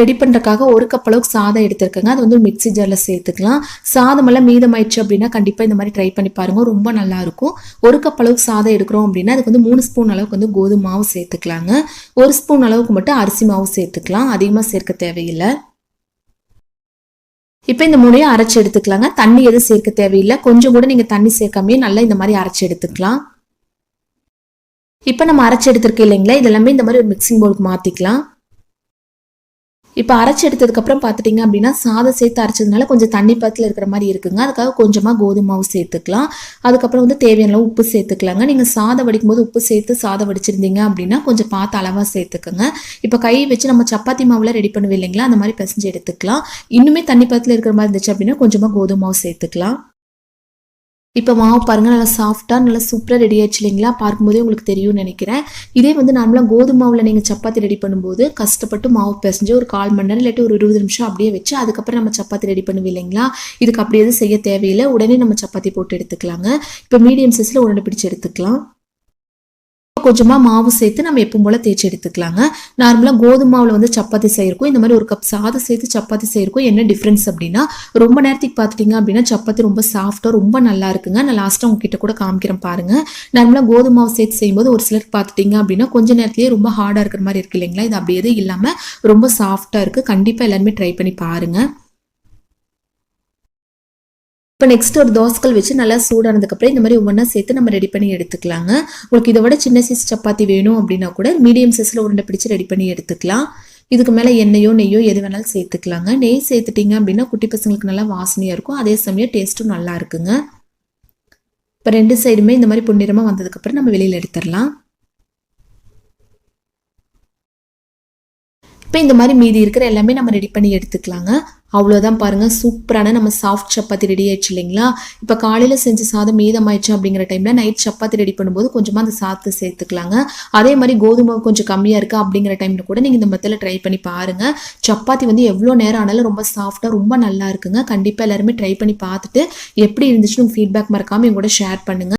Ready பண்ணுறக்காக ஒரு cup அளவுக்கு சாதம் எடுத்துருக்கேங்க. அது வந்து மிக்ஸி ஜாரில் சேர்த்துக்கலாம். சாதமெல்லாம் மீதமாயிடுச்சு அப்படின்னா கண்டிப்பாக இந்த மாதிரி ட்ரை பண்ணி பாருங்க. ரொம்ப நல்லா இருக்கும். ஒரு கப் அளவுக்கு சாதம் எடுக்கிறோம் அப்படின்னா அதுக்கு வந்து மூணு ஸ்பூன் அளவுக்கு வந்து கோதுமை மாவு சேர்த்துக்கலாங்க. ஒரு ஸ்பூன் அளவுக்கு மட்டும் அரிசி மாவு சேர்த்துக்கலாம். அதிகமாக சேர்க்க தேவையில்லை. இப்போ இந்த மூணையும் அரைச்சி எடுத்துக்கலாங்க. தண்ணி எதுவும் சேர்க்க தேவையில்லை. கொஞ்சம் கூட நீங்கள் தண்ணி சேர்க்காமே நல்லா இந்த மாதிரி அரைச்சி எடுத்துக்கலாம். இப்போ நம்ம அரைச்சி எடுத்துருக்கேன் இல்லைங்களா? இதெல்லாமே இந்த மாதிரி ஒரு மிக்சிங் பவுலுக்கு மாற்றிக்கலாம் இப்போ அரைச்சி எடுத்ததுக்கப்புறம் பார்த்துட்டிங்க அப்படின்னா சாதம் சேர்த்து அரைச்சதுனால கொஞ்சம் தண்ணி பத்தில் இருக்கிற மாதிரி இருக்குங்க. அதுக்காக கொஞ்சமாக கோதுமை மாவு சேர்த்துக்கலாம். அதுக்கப்புறம் வந்து தேவையான உப்பு சேர்த்துக்கலாங்க. நீங்கள் சாதம் வடிக்கும் போது உப்பு சேர்த்து சாதம் வடிச்சிருந்தீங்க அப்படின்னா கொஞ்சம் பார்த்து அளவாக சேர்த்துக்கோங்க. இப்போ கை வச்சு நம்ம சப்பாத்தி மாவுலாம் ரெடி பண்ணுவோம் இல்லைங்களா? அந்த மாதிரி பிசைஞ்சு எடுத்துக்கலாம். இன்னுமே தண்ணி பத்தில் இருக்கிற மாதிரி இருந்துச்சு அப்படின்னா கொஞ்சமாக கோதுமை மாவு சேர்த்துக்கலாம். இப்போ மாவு பாருங்கள் நல்லா சாஃப்டாக நல்லா சூப்பராக ரெடி ஆயிடுச்சு இல்லைங்களா? பார்க்கும்போதே உங்களுக்கு தெரியும்னு நினைக்கிறேன். இதே வந்து நார்மலாக கோதுமை மாவில் நீங்கள் சப்பாத்தி ரெடி பண்ணும்போது கஷ்டப்பட்டு மாவு பிசைஞ்சு ஒரு கால் மணி நேரம் இல்லாட்டி ஒரு இருபது நிமிஷம் அப்படியே வச்சு அதுக்கப்புறம் நம்ம சப்பாத்தி ரெடி பண்ணுவோம் இல்லைங்களா? இதுக்கு அப்படியே எதுவும் செய்ய தேவையில்லை. உடனே நம்ம சப்பாத்தி போட்டு எடுத்துக்கலாங்க. இப்போ மீடியம் சைஸில் உடனே பிடிச்சு எடுத்துக்கலாம். கொஞ்சமாக மாவு சேர்த்து நம்ம எப்பவும் போல் தேய்ச்சி எடுத்துக்கலாங்க. நார்மலாக கோதுமை மாவில் வந்து சப்பாத்தி செய்யிருக்கும் இந்த மாதிரி ஒரு கப் சாதம் சேர்த்து சப்பாத்தி செய்யிருக்கும் என்ன டிஃப்ரென்ஸ் அப்படின்னா ரொம்ப நேரத்துக்கு பார்த்துட்டிங்க அப்படின்னா சப்பாத்தி ரொம்ப சாஃப்டாக ரொம்ப நல்லா இருக்குங்க. நான் லாஸ்ட்டாக உங்ககிட்ட கூட காமிக்கிறேன் பாருங்கள் நார்மலாக கோதுமை மாவு சேர்த்து செய்யும்போது ஒரு சிலருக்கு பார்த்துட்டிங்க அப்படின்னா கொஞ்ச நேரத்துலேயே ரொம்ப ஹார்டாக இருக்கிற மாதிரி இருக்கு இல்லைங்களா? இது அப்படி எதுவும் இல்லாமல் ரொம்ப சாஃப்டாக இருக்குது கண்டிப்பாக எல்லாருமே ட்ரை பண்ணி பாருங்கள் இப்போ நெக்ஸ்ட் ஒரு தோசைகள் வச்சு நல்லா சூடானதுக்கப்புறம் இந்த மாதிரி ஒவ்வொன்றா சேர்த்து நம்ம ரெடி பண்ணி எடுத்துக்கலாங்க. உங்களுக்கு இதை விட சின்ன சைஸ் சப்பாத்தி வேணும் அப்படின்னா கூட மீடியம் சைஸில் உருண்டை பிடிச்சி ரெடி பண்ணி எடுத்துக்கலாம். இதுக்கு மேலே எண்ணெயோ நெய்யோ எது வேணாலும் சேர்த்துக்கலாங்க. நெய் சேர்த்துட்டிங்க அப்படின்னா குட்டி பசங்களுக்கு நல்லா வாசனையாக இருக்கும். அதே சமயம் டேஸ்ட்டும் நல்லா இருக்குங்க. இப்போ ரெண்டு சைடுமே இந்த மாதிரி பொன்னிறமாக வந்ததுக்கப்புறம் நம்ம வெளியில் எடுத்துடலாம். இப்போ இந்த மாதிரி மீதி இருக்கிற எல்லாமே நம்ம ரெடி பண்ணி எடுத்துக்கலாங்க. அவ்வளோதான் பாருங்கள் சூப்பரான நம்ம சாஃப்ட் சப்பாத்தி ரெடி ஆயிடுச்சு இல்லைங்களா? இப்போ காலையில் செஞ்ச சாதம் மீதமாயிடுச்சு அப்படிங்கிற டைமில் நைட் சப்பாத்தி ரெடி பண்ணும்போது கொஞ்சமாக அந்த சாதத்தை சேர்த்துக்கலாங்க. அதே மாதிரி கோதுமை கொஞ்சம் கம்மியாக இருக்குது அப்படிங்கிற டைமில் கூட நீங்கள் இந்த மெத்தில் ட்ரை பண்ணி பாருங்கள் சப்பாத்தி வந்து எவ்வளோ நேரம் ஆனாலும் ரொம்ப சாஃப்டாக ரொம்ப நல்லா இருக்குங்க. கண்டிப்பாக எல்லாருமே ட்ரை பண்ணி பார்த்துட்டு எப்படி இருந்துச்சுன்னு ஃபீட்பேக் மறக்காமல் எங்கூட ஷேர் பண்ணுங்கள்